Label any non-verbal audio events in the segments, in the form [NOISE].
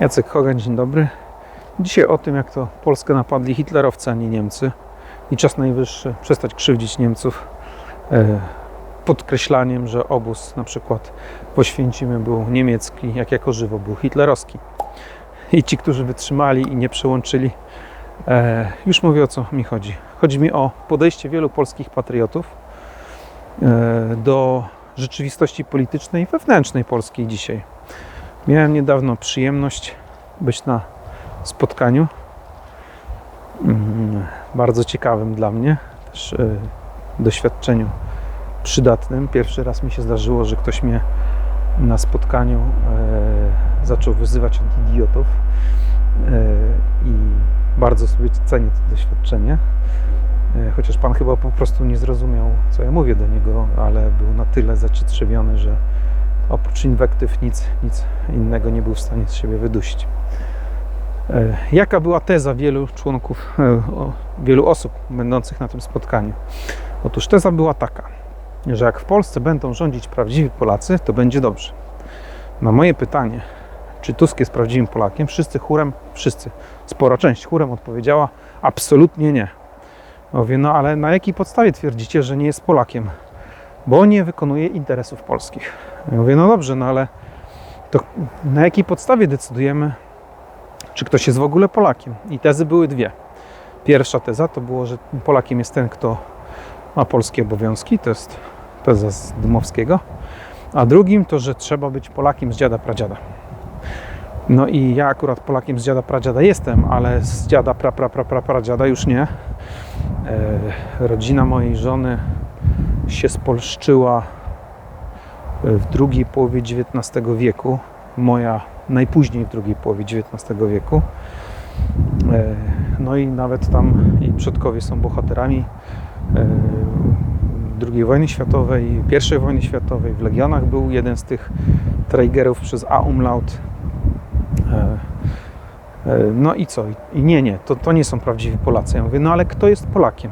Jacek Hogan, dzień dobry. Dzisiaj o tym, jak to Polskę napadli hitlerowcy, a nie Niemcy. I czas najwyższy przestać krzywdzić Niemców e, podkreślaniem, że obóz na przykład w Oświęcimiu był niemiecki, jak jako żywo był hitlerowski. I ci, którzy wytrzymali i nie przełączyli, e, już mówię o co mi chodzi. Chodzi mi o podejście wielu polskich patriotów e, do rzeczywistości politycznej wewnętrznej Polski dzisiaj. Miałem niedawno przyjemność być na spotkaniu. mm, Bardzo ciekawym dla mnie, też e, doświadczeniu przydatnym. Pierwszy raz mi się zdarzyło, że ktoś mnie na spotkaniu e, zaczął wyzywać od idiotów e, i bardzo sobie cenię to doświadczenie. E, Chociaż pan chyba po prostu nie zrozumiał, co ja mówię do niego, ale był na tyle zacietrzewiony, że oprócz inwektyw nic, nic innego nie był w stanie z siebie wydusić. E, Jaka była teza wielu członków, e, wielu osób będących na tym spotkaniu? Otóż teza była taka, że jak w Polsce będą rządzić prawdziwi Polacy, to będzie dobrze. Na moje pytanie, czy Tusk jest prawdziwym Polakiem, wszyscy chórem, wszyscy, spora część chórem odpowiedziała absolutnie nie. Mówię, no ale na jakiej podstawie twierdzicie, że nie jest Polakiem? Bo nie wykonuje interesów polskich. Ja mówię, no dobrze, no ale to na jakiej podstawie decydujemy, czy ktoś jest w ogóle Polakiem? I tezy były dwie. Pierwsza teza to było, że Polakiem jest ten, kto ma polskie obowiązki, to jest teza z Dymowskiego, a drugim to, że trzeba być Polakiem z dziada pradziada. No i ja akurat Polakiem z dziada pradziada jestem, ale z dziada pra, pra, pra, pra, pradziada już nie. E, rodzina mojej żony się spolszczyła w drugiej połowie XIX wieku, moja najpóźniej w drugiej połowie XIX wieku. E, No i nawet tam jej przodkowie są bohaterami e, II wojny światowej, I wojny światowej. W Legionach był jeden z tych Traegerów przez A umlaut. E, e, No i co? I nie, nie, to, to nie są prawdziwi Polacy. Ja mówię, no ale kto jest Polakiem?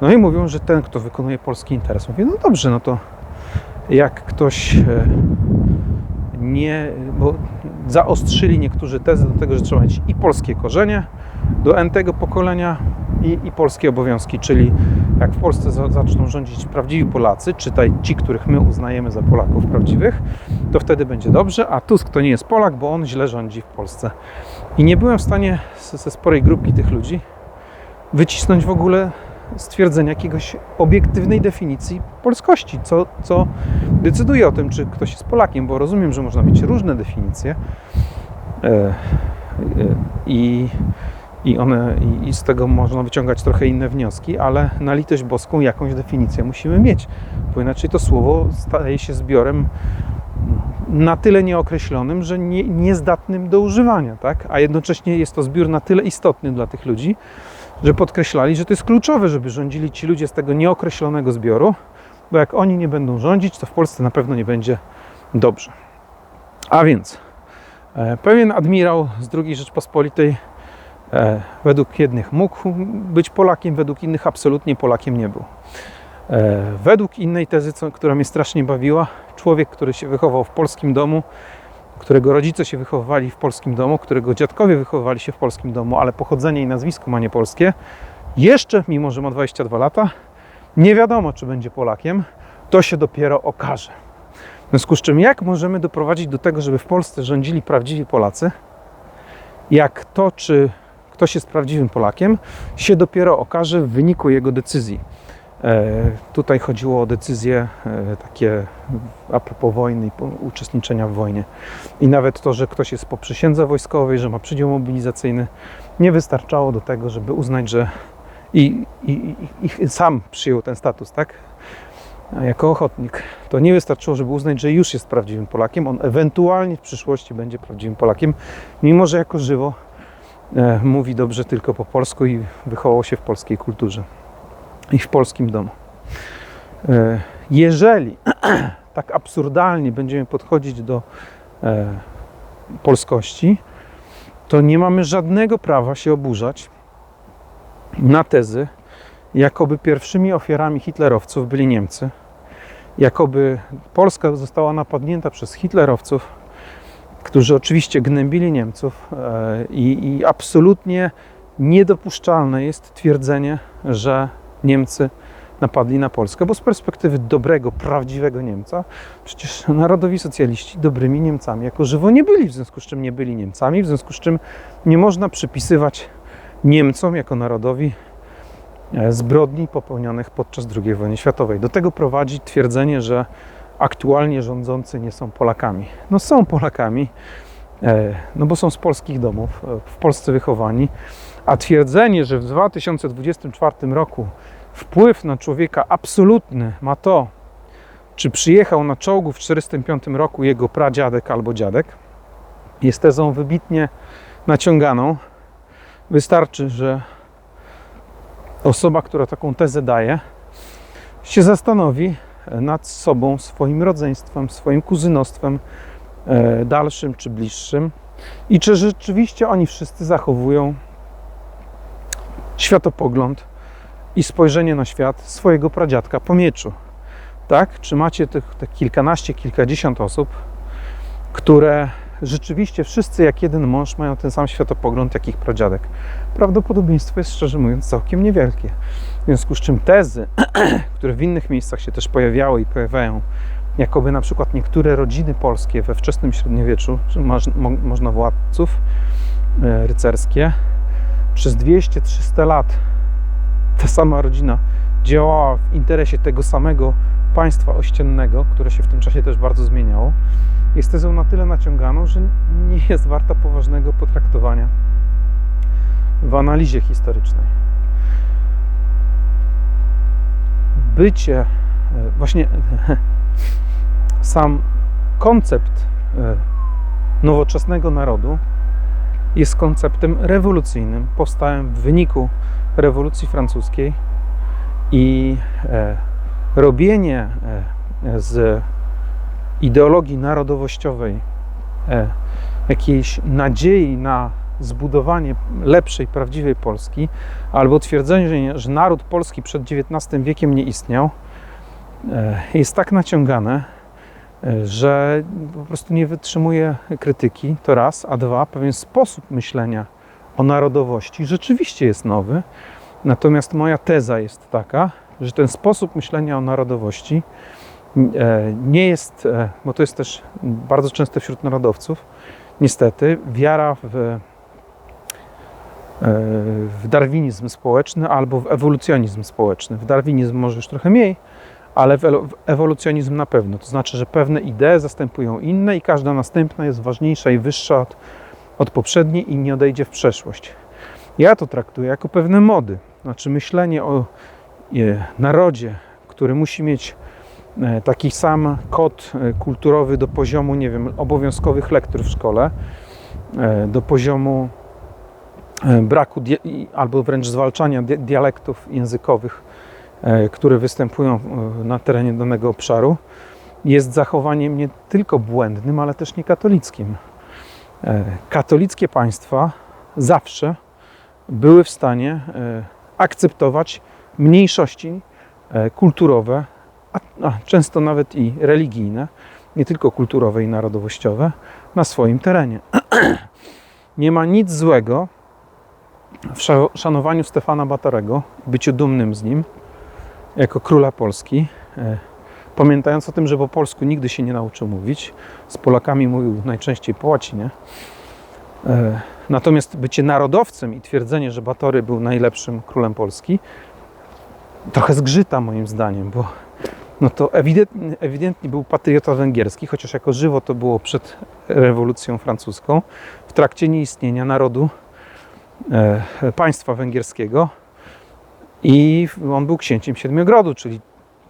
No i mówią, że ten, kto wykonuje polski interes. Mówię, no dobrze, no to jak ktoś e, nie, bo zaostrzyli niektórzy tezy do tego, że trzeba mieć i polskie korzenie do N-tego pokolenia i, i polskie obowiązki, czyli jak w Polsce za, zaczną rządzić prawdziwi Polacy, czytaj ci, których my uznajemy za Polaków prawdziwych, to wtedy będzie dobrze, a Tusk to nie jest Polak, bo on źle rządzi w Polsce. I nie byłem w stanie ze, ze sporej grupki tych ludzi wycisnąć w ogóle stwierdzenia jakiegoś obiektywnej definicji polskości, co, co decyduje o tym, czy ktoś jest Polakiem, bo rozumiem, że można mieć różne definicje e, e, i, i, one, i, z tego można wyciągać trochę inne wnioski, ale na litość boską jakąś definicję musimy mieć, bo inaczej to słowo staje się zbiorem na tyle nieokreślonym, że nie, niezdatnym do używania, tak? a jednocześnie jest to zbiór na tyle istotny dla tych ludzi, że podkreślali, że to jest kluczowe, żeby rządzili ci ludzie z tego nieokreślonego zbioru, bo jak oni nie będą rządzić, to w Polsce na pewno nie będzie dobrze. A więc e, pewien admirał z II Rzeczpospolitej według jednych mógł być Polakiem, według innych absolutnie Polakiem nie był. E, według innej tezy, która mnie strasznie bawiła, człowiek, który się wychował w polskim domu, którego rodzice się wychowywali w polskim domu, którego dziadkowie wychowywali się w polskim domu, ale pochodzenie i nazwisko ma nie polskie, jeszcze, mimo że ma 22 lata, nie wiadomo, czy będzie Polakiem, to się dopiero okaże. W związku z czym, jak możemy doprowadzić do tego, żeby w Polsce rządzili prawdziwi Polacy, jak to, czy ktoś jest prawdziwym Polakiem, się dopiero okaże w wyniku jego decyzji. E, tutaj chodziło o decyzje e, takie a propos wojny i uczestniczenia w wojnie. I nawet to, że ktoś jest po przysiędze wojskowej, że ma przydział mobilizacyjny, nie wystarczało do tego, żeby uznać, że i, i, i, sam przyjął ten status, tak? Jako ochotnik. To nie wystarczyło, żeby uznać, że już jest prawdziwym Polakiem. On ewentualnie w przyszłości będzie prawdziwym Polakiem, mimo że jako żywo mówi dobrze tylko po polsku i wychował się w polskiej kulturze i w polskim domu. E, Jeżeli [CLEARS THROAT] tak absurdalnie będziemy podchodzić do e, polskości, to nie mamy żadnego prawa się oburzać na tezy, jakoby pierwszymi ofiarami hitlerowców byli Niemcy, jakoby Polska została napadnięta przez hitlerowców którzy oczywiście gnębili Niemców e, i, i absolutnie niedopuszczalne jest twierdzenie, że Niemcy napadli na Polskę, bo z perspektywy dobrego, prawdziwego Niemca, przecież narodowi socjaliści dobrymi Niemcami jako żywo nie byli, w związku z czym nie byli Niemcami, w związku z czym nie można przypisywać Niemcom jako narodowi e, zbrodni popełnionych podczas II wojny światowej. Do tego prowadzi twierdzenie, że aktualnie rządzący nie są Polakami. No są Polakami, e, no bo są z polskich domów, e, w Polsce wychowani, a twierdzenie, że w 2024 roku wpływ na człowieka absolutny ma to, czy przyjechał na czołgu w 1945 roku jego pradziadek albo dziadek, jest tezą wybitnie naciąganą. Wystarczy, że osoba, która taką tezę daje, się zastanowi nad sobą, swoim rodzeństwem, swoim kuzynostwem e, dalszym czy bliższym i czy rzeczywiście oni wszyscy zachowują światopogląd i spojrzenie na świat swojego pradziadka po mieczu. Tak? Czy macie tych, te kilkanaście, kilkadziesiąt osób, które rzeczywiście wszyscy jak jeden mąż mają ten sam światopogląd jak ich pradziadek? Prawdopodobieństwo jest szczerze mówiąc całkiem niewielkie. W związku z czym tezy, [CLEARS THROAT] które w innych miejscach się też pojawiały i pojawiają, jakoby na przykład niektóre rodziny polskie we wczesnym średniowieczu, czy moż- mo- można władców e, rycerskie, przez 200-300 lat ta sama rodzina działała w interesie tego samego państwa ościennego, które się w tym czasie też bardzo zmieniało, jest tezą na tyle naciąganą, że nie jest warta poważnego potraktowania w analizie historycznej. Bycie, e, właśnie [LAUGHS] sam koncept e, nowoczesnego narodu jest konceptem rewolucyjnym, powstałym w wyniku rewolucji francuskiej i e, robienie e, z ideologii narodowościowej e, jakiejś nadziei na zbudowanie lepszej, prawdziwej Polski, albo twierdzenie, że naród polski przed XIX wiekiem nie istniał, e, jest tak naciągane, że po prostu nie wytrzymuje krytyki, to raz, a dwa, pewien sposób myślenia o narodowości rzeczywiście jest nowy, natomiast moja teza jest taka, że ten sposób myślenia o narodowości e, nie jest, e, bo to jest też bardzo często wśród narodowców, niestety, wiara w, e, w darwinizm społeczny albo w ewolucjonizm społeczny. W darwinizm może już trochę mniej, ale w ewolucjonizm na pewno. To znaczy, że pewne idee zastępują inne i każda następna jest ważniejsza i wyższa od, od poprzedniej i nie odejdzie w przeszłość. Ja to traktuję jako pewne mody. Znaczy myślenie o narodzie, który musi mieć e, taki sam kod e, kulturowy do poziomu, nie wiem, obowiązkowych lektur w szkole, e, do poziomu e, braku albo wręcz zwalczania di- dialektów językowych, e, które występują e, na terenie danego obszaru, jest zachowaniem nie tylko błędnym, ale też niekatolickim. E, Katolickie państwa zawsze były w stanie e, akceptować mniejszości e, kulturowe, a, często nawet i religijne, nie tylko kulturowe i narodowościowe, na swoim terenie. [CLEARS THROAT] Nie ma nic złego w sza- szanowaniu Stefana Batorego, byciu dumnym z nim jako króla Polski, e, pamiętając o tym, że po polsku nigdy się nie nauczył mówić, z Polakami mówił najczęściej po łacinie. E, Natomiast bycie narodowcem i twierdzenie, że Batory był najlepszym królem Polski, trochę zgrzyta moim zdaniem, bo no to ewidentnie, ewidentnie był patriota węgierski, chociaż jako żywo to było przed rewolucją francuską, w trakcie nieistnienia narodu e, państwa węgierskiego i on był księciem Siedmiogrodu, czyli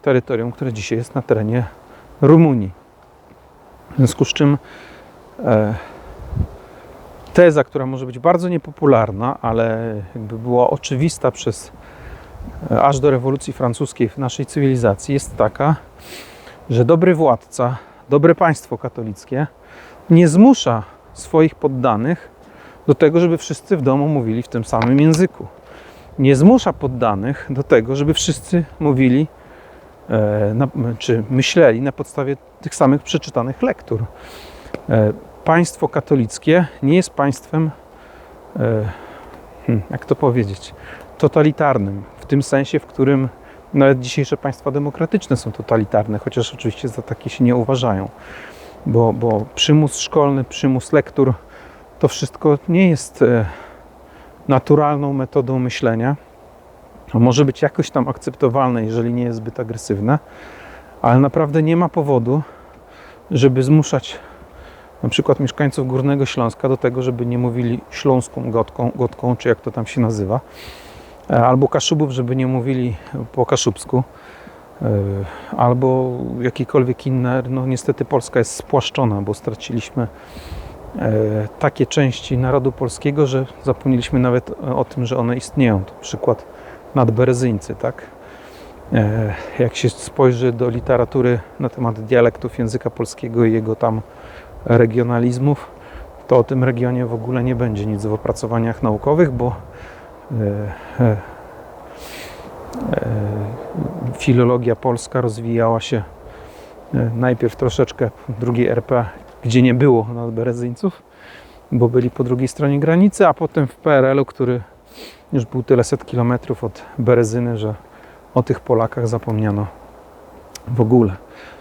terytorium, które dzisiaj jest na terenie Rumunii. W związku z czym e, teza, która może być bardzo niepopularna, ale jakby była oczywista przez aż do rewolucji francuskiej w naszej cywilizacji, jest taka, że dobry władca, dobre państwo katolickie nie zmusza swoich poddanych do tego, żeby wszyscy w domu mówili w tym samym języku. Nie zmusza poddanych do tego, żeby wszyscy mówili e, na, czy myśleli na podstawie tych samych przeczytanych lektur. E, państwo katolickie nie jest państwem, e, hmm, jak to powiedzieć, totalitarnym. Tym sensie, w którym nawet dzisiejsze państwa demokratyczne są totalitarne, chociaż oczywiście za takie się nie uważają. Bo, bo przymus szkolny, przymus lektur, to wszystko nie jest e, naturalną metodą myślenia. Może być jakoś tam akceptowalne, jeżeli nie jest zbyt agresywne, ale naprawdę nie ma powodu, żeby zmuszać na przykład mieszkańców Górnego Śląska do tego, żeby nie mówili śląską gotką, gotką czy jak to tam się nazywa, albo Kaszubów, żeby nie mówili po kaszubsku, e, albo jakiekolwiek inne. No niestety Polska jest spłaszczona, bo straciliśmy e, takie części narodu polskiego, że zapomnieliśmy nawet o tym, że one istnieją. To przykład nadberezyńcy, tak? Jak się spojrzy do literatury na temat dialektów języka polskiego i jego tam regionalizmów, to o tym regionie w ogóle nie będzie nic w opracowaniach naukowych, bo e, e, filologia polska rozwijała się e, najpierw troszeczkę drugiej RP, gdzie nie było nadberezyńców, bo byli po drugiej stronie granicy, a potem w PRL-u, który już był tyle set kilometrów od Berezyny, że o tych Polakach zapomniano w ogóle.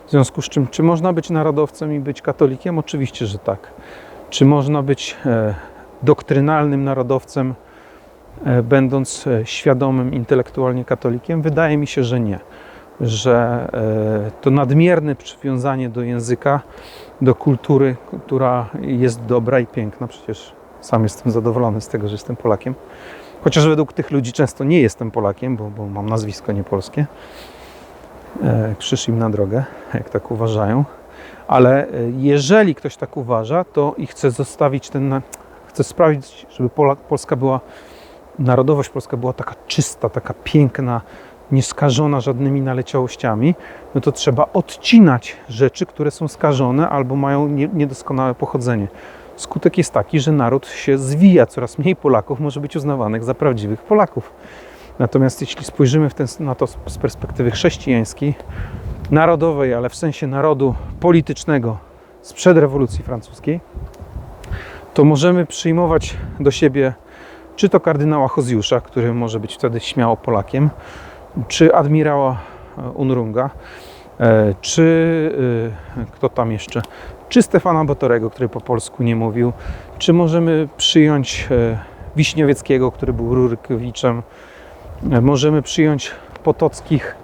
W związku z czym, czy można być narodowcem i być katolikiem? Oczywiście, że tak. Czy można być e, doktrynalnym narodowcem, e, będąc e, świadomym intelektualnie katolikiem? Wydaje mi się, że nie. Że e, to nadmierne przywiązanie do języka, do kultury, która jest dobra i piękna, przecież sam jestem zadowolony z tego, że jestem Polakiem. Chociaż według tych ludzi często nie jestem Polakiem, bo, bo mam nazwisko niepolskie. E, krzyż im na drogę, jak tak uważają. Ale e, jeżeli ktoś tak uważa, to i chce zostawić ten, chce sprawić, żeby Pola, Polska była, narodowość polska była taka czysta, taka piękna, nieskażona żadnymi naleciałościami, no to trzeba odcinać rzeczy, które są skażone albo mają niedoskonałe pochodzenie. Skutek jest taki, że naród się zwija, coraz mniej Polaków może być uznawanych za prawdziwych Polaków. Natomiast jeśli spojrzymy ten, na to z perspektywy chrześcijańskiej, narodowej, ale w sensie narodu politycznego sprzed rewolucji francuskiej, to możemy przyjmować do siebie czy to kardynała Hozjusza, który może być wtedy śmiało Polakiem, czy admirała e, Unrunga, e, czy e, kto tam jeszcze, czy Stefana Batorego, który po polsku nie mówił, czy możemy przyjąć Wiśniowieckiego, który był Rurykowiczem, możemy przyjąć Potockich,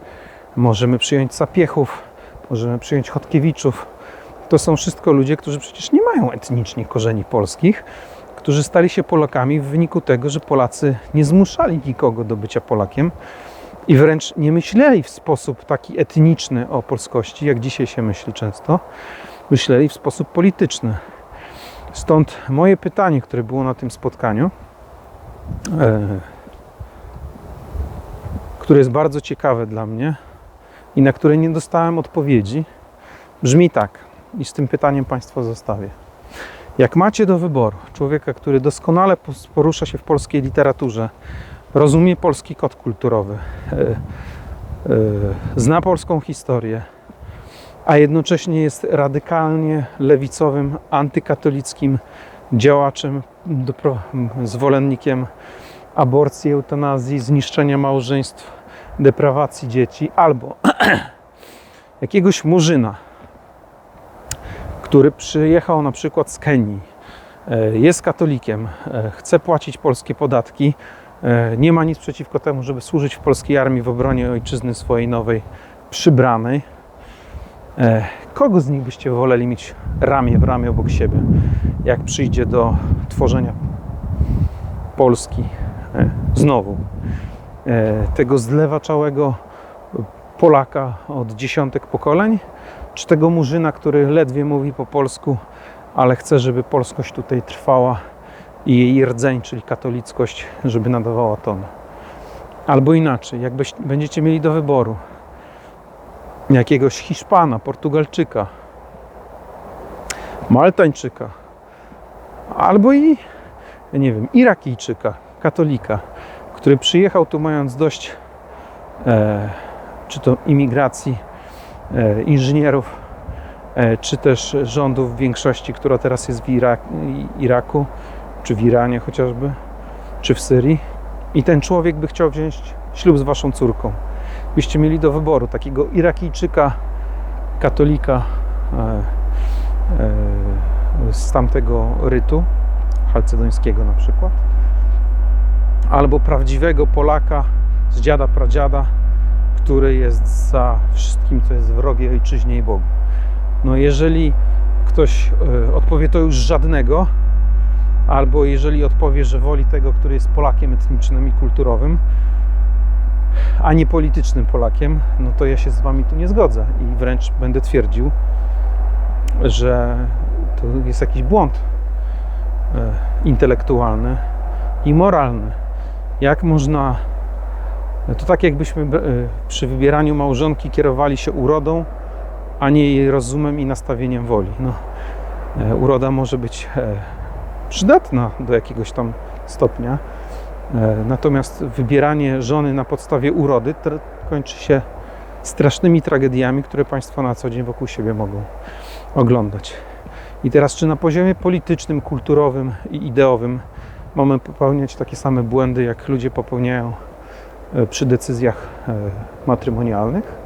możemy przyjąć Sapiechów, możemy przyjąć Chodkiewiczów. To są wszystko ludzie, którzy przecież nie mają etnicznie korzeni polskich, którzy stali się Polakami w wyniku tego, że Polacy nie zmuszali nikogo do bycia Polakiem i wręcz nie myśleli w sposób taki etniczny o polskości, jak dzisiaj się myśli często. Myśleli w sposób polityczny. Stąd moje pytanie, które było na tym spotkaniu. E, które jest bardzo ciekawe dla mnie i na które nie dostałem odpowiedzi, brzmi tak. I z tym pytaniem Państwa zostawię. Jak macie do wyboru człowieka, który doskonale porusza się w polskiej literaturze, rozumie polski kod kulturowy, e, e, zna polską historię, a jednocześnie jest radykalnie lewicowym, antykatolickim działaczem, zwolennikiem aborcji, eutanazji, zniszczenia małżeństw, deprawacji dzieci, albo [CLEARS THROAT] jakiegoś murzyna, który przyjechał na przykład z Kenii, e, jest katolikiem, e, chce płacić polskie podatki, e, nie ma nic przeciwko temu, żeby służyć w polskiej armii w obronie ojczyzny swojej nowej, przybranej. Kogo z nich byście woleli mieć ramię w ramię obok siebie, jak przyjdzie do tworzenia Polski znowu? Tego zlewaczałego Polaka od dziesiątek pokoleń, czy tego murzyna, który ledwie mówi po polsku, ale chce, żeby polskość tutaj trwała i jej rdzeń, czyli katolickość, żeby nadawała ton. Albo inaczej, jak będziecie mieli do wyboru jakiegoś Hiszpana, Portugalczyka, Maltańczyka, albo i, nie wiem, Irakijczyka, katolika, który przyjechał tu mając dość e, czy to imigracji, inżynierów, e, czy też rządów większości, która teraz jest w Irak, Iraku, czy w Iranie chociażby, czy w Syrii. I ten człowiek by chciał wziąć ślub z waszą córką. Byście mieli do wyboru takiego Irakijczyka, katolika e, e, z tamtego rytu, halcedońskiego na przykład, albo prawdziwego Polaka z dziada pradziada, który jest za wszystkim, co jest wrogie ojczyźnie i Bogu. No jeżeli ktoś e, odpowie to już żadnego, albo jeżeli odpowie, że woli tego, który jest Polakiem etnicznym i kulturowym, a nie politycznym Polakiem, no to ja się z Wami tu nie zgodzę i wręcz będę twierdził, że to jest jakiś błąd e, intelektualny i moralny. Jak można. To tak, jakbyśmy e, przy wybieraniu małżonki kierowali się urodą, a nie jej rozumem i nastawieniem woli. No, e, uroda może być e, przydatna do jakiegoś tam stopnia, natomiast wybieranie żony na podstawie urody kończy się strasznymi tragediami, które Państwo na co dzień wokół siebie mogą oglądać. I teraz, czy na poziomie politycznym, kulturowym i ideowym mamy popełniać takie same błędy, jak ludzie popełniają przy decyzjach e, matrymonialnych?